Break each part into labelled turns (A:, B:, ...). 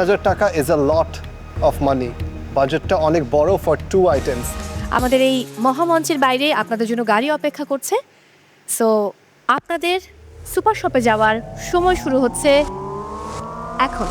A: হাজার টাকা is a lot of money বাজেটটা অনেক বড় ফর টু আইটেমস
B: আমাদের এই মহামঞ্চের বাইরে আপনাদের জন্য গাড়ি অপেক্ষা করছে। সো আপনাদের সুপার শপে যাওয়ার সময় শুরু হচ্ছে এখন।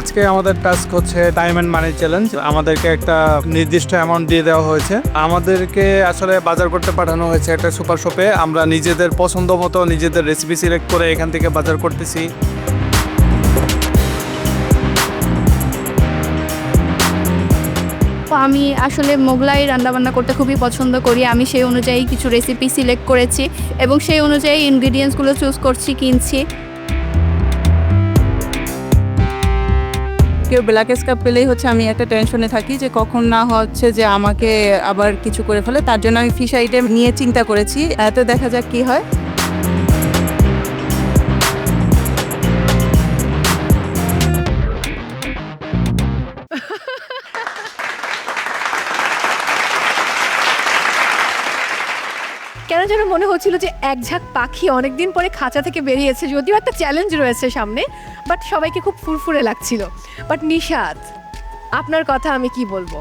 C: আজকে আমাদের টাস্ক হচ্ছে অ্যান্ড মানি চ্যালেঞ্জ আমাদেরকে একটা নির্দিষ্ট অ্যামাউন্ট দিয়ে দেওয়া হয়েছে। আমাদেরকে আসলে বাজার করতে পাঠানো হয়েছে একটা সুপার শপে আমরা নিজেদের পছন্দ মতো নিজেদের রেসিপি সিলেক্ট করে এখান থেকে বাজার করতেছি।
D: আমি আসলে মোগলাই রান্নাবান্না করতে খুবই পছন্দ করি। আমি সেই অনুযায়ী কিছু রেসিপি সিলেক্ট করেছি এবং সেই অনুযায়ী ইনগ্রিডিয়েন্টসগুলো চুজ করছি, কিনছি।
E: কেউ ব্ল্যাক স্কাপ পেলেই হচ্ছে আমি একটা টেনশনে থাকি যে কখন না হচ্ছে যে আমাকে আবার কিছু করে ফেলে। তার জন্য আমি ফিশ আইটেম নিয়ে চিন্তা করেছি। এত দেখা যাক কি হয়।
B: কেন যেন মনে হচ্ছিল যে এক ঝাঁক পাখি অনেকদিন পরে খাঁচা থেকে বেরিয়েছে, যদিও একটা চ্যালেঞ্জ রয়েছে সামনে বাট সবাইকে খুব ফুরফুরে লাগছিল। বাট নিশাদ আপনার কথা আমি কি বলব?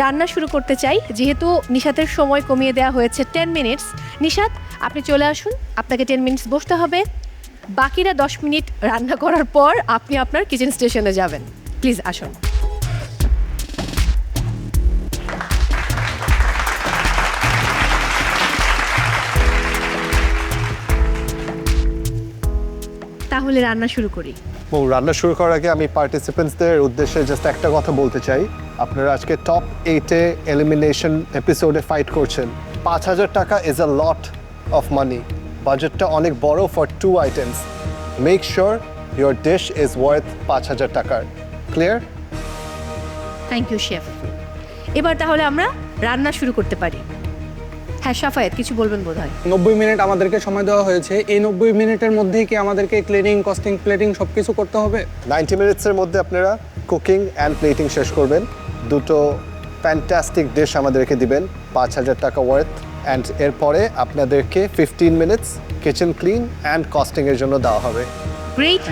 B: রান্না শুরু করতে চাই, যেহেতু নিশাতের সময় কমিয়ে দেওয়া হয়েছে টেন মিনিটস নিশাত, আপনি চলে আসুন, আপনাকে টেন মিনিটস বসতে হবে। বাকিরা দশ মিনিট রান্না করার পর আপনি আপনার কিচেন স্টেশনে যাবেন। প্লিজ আসুন। তাহলে রান্না শুরু করি।
A: ও রান্না শুরু করার আগে আমি পার্টিসিপেন্টসদের উদ্দেশ্যে জাস্ট একটা কথা বলতে চাই। আপনারা আজকে টপ এইটে এলিমিনেশন এপিসোডে ফাইট করছেন। পাঁচ হাজার টাকা is a lot of money বাজেটটা অনেক বড় for two items make sure your dish is worth পাঁচ হাজার টাকার। ক্লিয়ার
B: থ্যাংক ইউ শেফ এবার তাহলে আমরা রান্না শুরু করতে পারি। হ্যাঁ সাফায়েত কিছু বলবেন বোধ হয়
C: নব্বই মিনিট আমাদেরকে সময় দেওয়া হয়েছে। এই নব্বই মিনিটের মধ্যেই কি আমাদেরকে ক্লিনিং কস্টিং প্লেটিং সব কিছু করতে হবে?
A: নাইনটি মিনিটসের মধ্যে আপনারা কুকিং অ্যান্ড প্লেটিং শেষ করবেন। দুটো ফ্যান্টাস্টিক ডিশ আমাদেরকে দিবেন পাঁচ হাজার টাকা ওয়ার্থ অ্যান্ড এরপরে আপনাদেরকে fifteen minutes kitchen clean and কস্টিংয়ের জন্য দেওয়া হবে।
B: গ্রেট